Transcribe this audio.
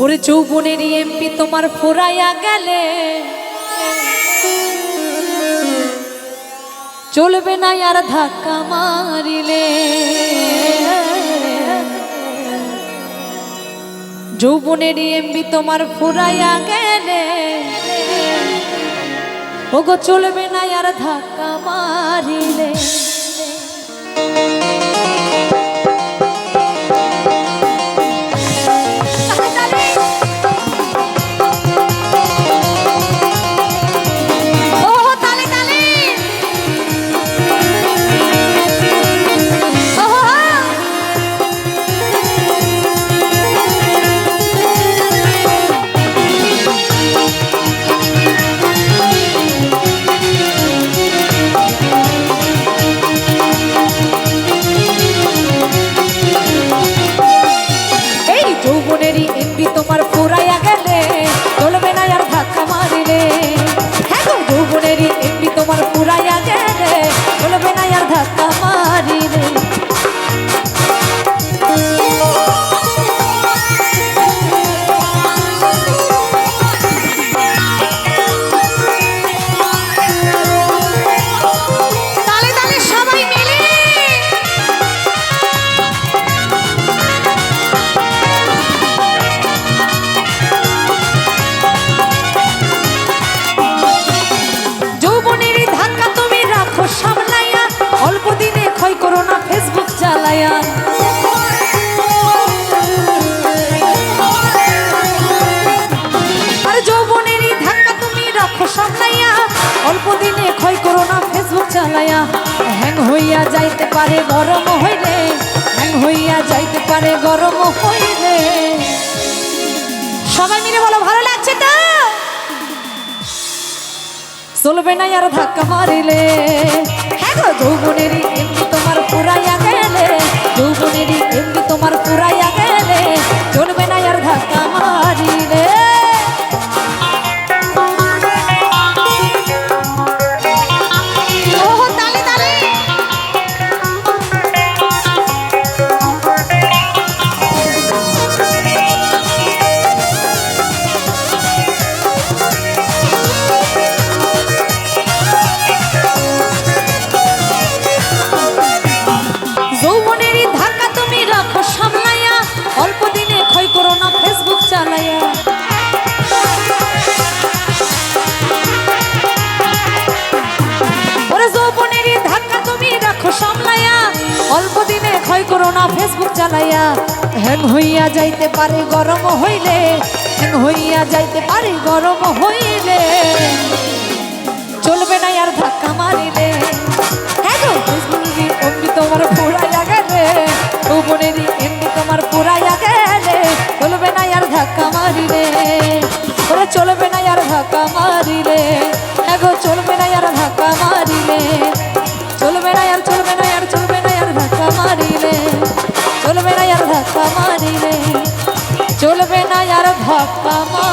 ওরে যৌবনের এমপি তোমার ফোরাইয়া গেলে। চলবে না আর ধাক্কা মারিলে। যৌবনের এমবি তোমার ফুরাইয়া গেলে। ওগো চলবে না আর ধাক্কা মারিলে। চালাইয়া হ্যাং হইয়া যাইতে পারে, গরম হইলে। হ্যাং হইয়া যাইতে পারে, গরম হইলে। সবাই মিলে বলো, ভালো লাগছে তো? চলবে না আর ধাক্কা মারিলে। হ্যাঁ গো যৌবনেরই কিন্তু তোমার পুরাইয়া ধাক্কা তুমি রাখো সামলাইয়া, অল্প দিনে ক্ষয় করো না ফেসবুক চালাইয়া। অল্প দিনে ক্ষয় করো না ফেসবুক চালাইয়া। হ্যাং হইয়া যাইতে পারে গরম হইলে হ্যাং হইয়া যাইতে পারে গরম হইলে। চলবে না আর ধাক্কা মারিলে তোমার পুরাইয়া গেলে চলবে না আর ধাক্কা মারিলে। ওরে চলবে না আর ধাক্কা মারিলে। এগো, চলবে না আর ধাক্কা মারিলে। চলবে না আর, চলবে না আর, চলবে না আর ধাক্কা মারিলে। চলবে না আর ধাক্কা মারিলে। চলবে না আর ধাক্কা মারিলে